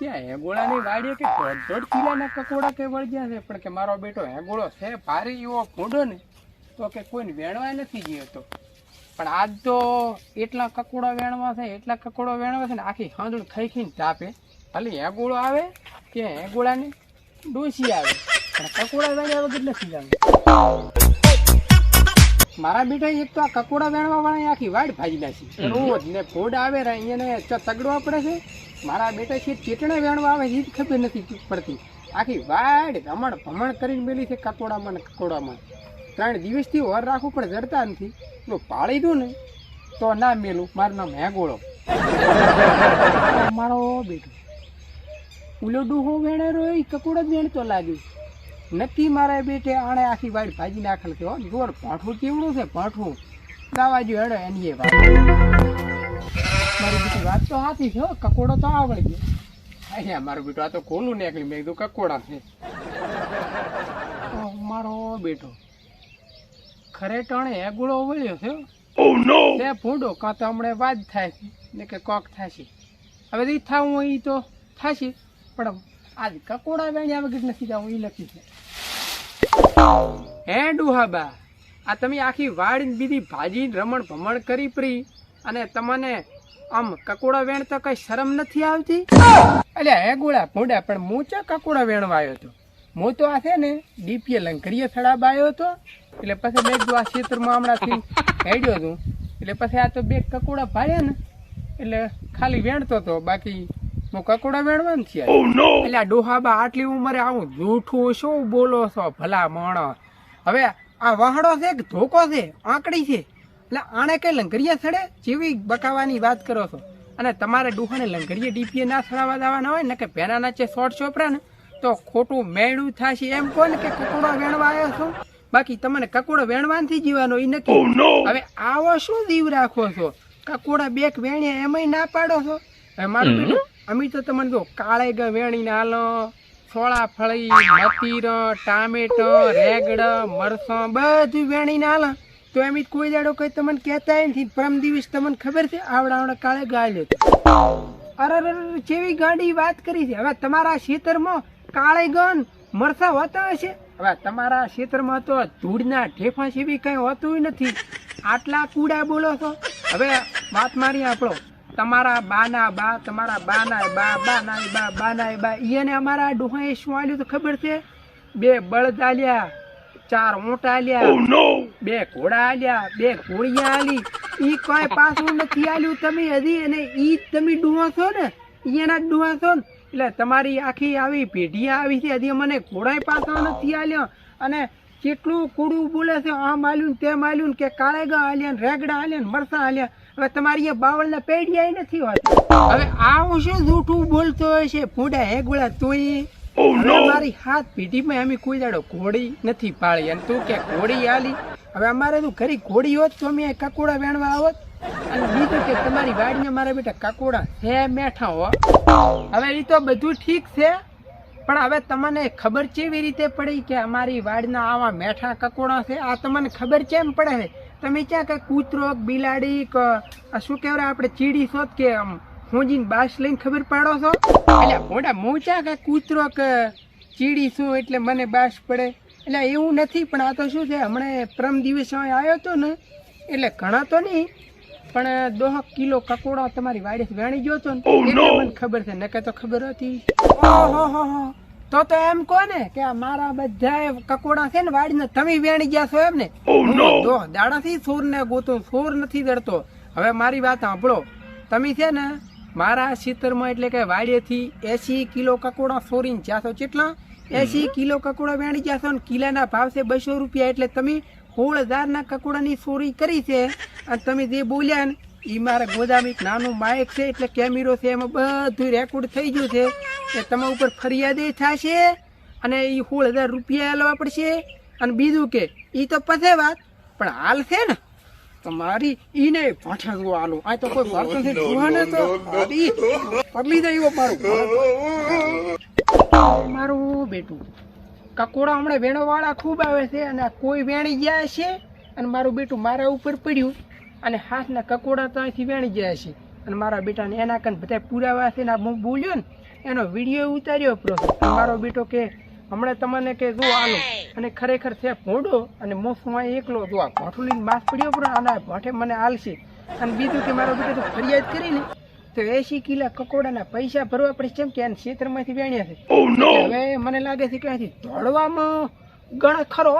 ક્યાં હેગોળાની વાડીએ કે દોઢ દોઢ કિલોના કકોડા કે વળગ્યા છે? પણ કે મારો બેટો હેગોળો છે, ભારે એવો ફૂંડો ને, તો કે કોઈને વેણવાય નથી ગયો તો. પણ આજ તો એટલા કકોડા વેણવા છે, એટલા કકોડો વેણવા છે ને, આખી હાંદુડ ખાઈ ખાઈને તાપે ખાલી હેગોળો આવે કે હેગોળાની ડોસી આવે. પણ કકોડા વેણ્યા વગર નથી આવે મારા બેટા એક તો આ કકોડા વેણવા વાળા આખી વાડ ભાજી નાખી. રોજ ને ફોડ આવે ને અહીંયા તગડવા પડે છે. મારા બેટા છે ચેટણે વેણવા આવે એ જ ખબર નથી પડતી. આખી વાડ રમણ ભમણ કરીને મેલી છે કકોડામાં ને કકોડામાં. ત્રણ દિવસથી વર રાખું, પણ જડતા નથી. જો પાળી દઉં ને, તો ના મેલું. મારું નામ હેગોળો. મારો બેટો. ઉલો ડૂહો વેણેરો એ કકોડો જ વેણતો લાગ્યું નક્કી મારા બેટે આણે આખી વાડ ભાજી નાખેલ છે જોર પાઠું કેવડું છે પાઠું દાવા જો હેડો, એની વાત. મારી બીજી વાત તો હાથી છે કકોડો તો આવડી ગયો. અહીંયા મારું બેટું આ તો ખોલું નીકળી મેં કીધું કકોડા છે. મારો બેટો ખરે ટાણે હેગુડો વળ્યો છે હો. તે ફૂંડો કાં તો હમણાં વાત થાય છે ને કે કોક થશે. હવે એ થાવું એ ઈ તો થશે પણ આજ કકોડા વેણ્યા વગર નથી જવું એ લખી છે. હે ડુહાબા આ તમે આખી વાડીને બીજી ભાજી ને રમણ ભમણ કરી પ્રી અને તમને આમ કકોડા વેણતા કઈ શરમ નથી આવતી? એટલે હે ગોળા ભૂંડા પણ હું ચા કકોડા વેણવા આવ્યો હતો. હું તો આ છે ને ડીપીએ લંકરીએ થડાબ આવ્યો હતો. એટલે પછી બે આ ક્ષેત્રમાં હમણાંથી હેડ્યો હતું એટલે પછી આ તો બે કકોડા ભાડ્યા ને એટલે ખાલી વેણતો હતો બાકી હું કકોડા વેણવાનું છે એટલે આ ડોહાબા આટલી ઉંમરે આવું જૂઠું શું બોલો છો ભલા માણસ. હવે આ વહાડો છે કે ધોકો છે? આંકડી છે? એટલે આણે કઈ લંગરિયા સડે? જેવી બકાવાની વાત કરો છો. અને તમારે ડુહાને લંગરિયા ડીપીએ ના સડાવવા દેવાના હોય ને કે પેના નાચે શોર્ટ ચોપડે ને તો ખોટું મેળું થશે એમ કહો ને કે કકોડો વેણવા આવ્યો છો? બાકી તમને કકોડો વેણવાથી જીવાનો એ નક્કી હવે આવો શું જીવ રાખો છો? કકોડા બેક વેણ્યા એમાંય ના પાડો છો? હવે મારું બેટું અમે તો તમને જો કાળે ગ વેણીને હાલો. સોળા ફળી મતીર ટામેટો રેગડ મરસા બધું વેણીને હાલો. તો એમ કોઈ દાડો કઈ તમને કહેતા નથી. પરમ દિવસ તમને ખબર છે આવડા આવડા કાળે ગાળ્યો તો અરે કેવી ગાડી વાત કરી છે. હવે તમારા ખેતરમાં કાળે ગન મરસા હોતા હશે? હવે તમારા ખેતરમાં તો ધૂળના ઠેફા જેવી કઈ હોતું નથી. આટલા કુડા બોલો છો. હવે વાત મારી આપણો. તમારા બાના બા, તમારા બાના બા બાના બા બાના બા ઈને અમારા ડોહાએ શું આવ્યું તો ખબર છે? બે બળદ આલ્યા ચાર ઊંટ આલ્યા બે ઘોડા આલ્યા બે ઘોડિયા આલી. ઈ કોઈ પાછું નથી આલ્યું. તમે હજી અને ઈ તમે ડુવા છો ને એના ડુહા છો ને. એટલે તમારી આખી આવી પેઢી આવી છે. હજી મને ઘોડાય પાછો નથી આલ્યો. અને કેટલું કુડું બોલે છે આમ આલ્યું ને તેમ આલ્યું ને કે કાળેગા આલ્યા ને રેગડા આલ્યા ને મરસા આલ્યા. હવે તમારી એ બાવળના પેઢિયા નથી હોતી. હવે આવું શું જૂઠું બોલતો હોય છે? ફૂડા હે ગોળા તું મારી હાથ પેઢીમાં અમે કોઈ દાડો ઘોડી નથી પાળી અને તું કે ઘોડી આલી? હવે અમારે તું ઘરી ઘોડી હોત તો અમે કકોડા વેણવા આવત. અને બીજું કે તમારી વાડીને મારા બેટા કકોડા હે મેઠા હો. હવે એ તો બધું ઠીક છે પણ હવે તમને ખબર કેવી રીતે પડી કે અમારી વાડના આવા મેઠા કકોડા છે? આ તમને ખબર કેમ પડે છે? તમે ક્યાં કે કૂતરો કે બિલાડી શું કહેવાય આપણે ચીડી છો કે આમ હોજીને બાસ લઈને ખબર પાડો છો? એટલે મોટા મોચા કે કૂતરો કે ચીડી શું એટલે મને બાસ પડે? એટલે એવું નથી પણ આ તો શું છે હમણાં પ્રમ દિવસે આવ્યો હતો ને એટલે ઘણા તો નહીં પણ દોહ કિલો કકોડા તમારી વાડે વેણી ગયો હતો ને એટલે મને ખબર છે નકે તો ખબર હતી. તો તો એમ કહો ને કે આ મારા બધા કકોડા છે ને વાડીને તમે વેણી ગયા છો એમ ને હું દાડાથી સોર ને ગોતો સોર નથી દડતો. હવે મારી વાત સાંભળો. તમે છે ને મારા ખેતરમાં એટલે કે વાડેથી એસી કિલો કકોડા સોરીને જાશો. કેટલા એસી કિલો કકોડા વેણી જાશો ને કિલાના ભાવ છે બસો રૂપિયા. એટલે તમે સોળ હજારના કકોડાની ચોરી કરી છે અને તમે જે બોલ્યા ને એ મારા ગોદામ એક નાનું માઇક છે એટલે કેમેરો છે એમાં બધું રેકોર્ડ થઈ ગયું છે. એ તમારા ઉપર ફરિયાદે થશે અને એ સોળ હજાર રૂપિયા લેવા પડશે. અને બીજું કે એ તો પછે વાત પણ હાલ છે ને તમારી ઈને પાછા જો આલો. આ તો કોઈ વર્તન નથી જોવાને તો અરી, પરલી જાય મારું મારું બેટું. કકોડા હમણાં વેણો વાળા ખૂબ આવે છે અને કોઈ વેણી ગયા છે અને મારું બેટું મારા ઉપર પડ્યું અને હાથના કકોડા તો અહીંથી વેણી ગયા છે. અને મારા બેટાને એના કન બધા પુરાવા છે ને આ હું બોલ્યો ને એનો વીડિયો ઉતાર્યો પ્રો. મારો બેટો કે હમણાં તમને કે જો આલો. અને ખરેખર છે ભોંડો અને મોસમાં એકલો. જો આ ભોંઠું લઈને માસ પડ્યો પણ આના ભોંઠે મને આલશે. અને બીજું કે મારો બેટો ફરિયાદ કરીને તો એસી કિલા કકોડાના પૈસા ભરવા પડે છે કેમ કે એને ક્ષેત્રમાંથી વેણ્યા છે. હવે મને લાગે છે કે અહીંથી દોડવામાં ગણ ખરો.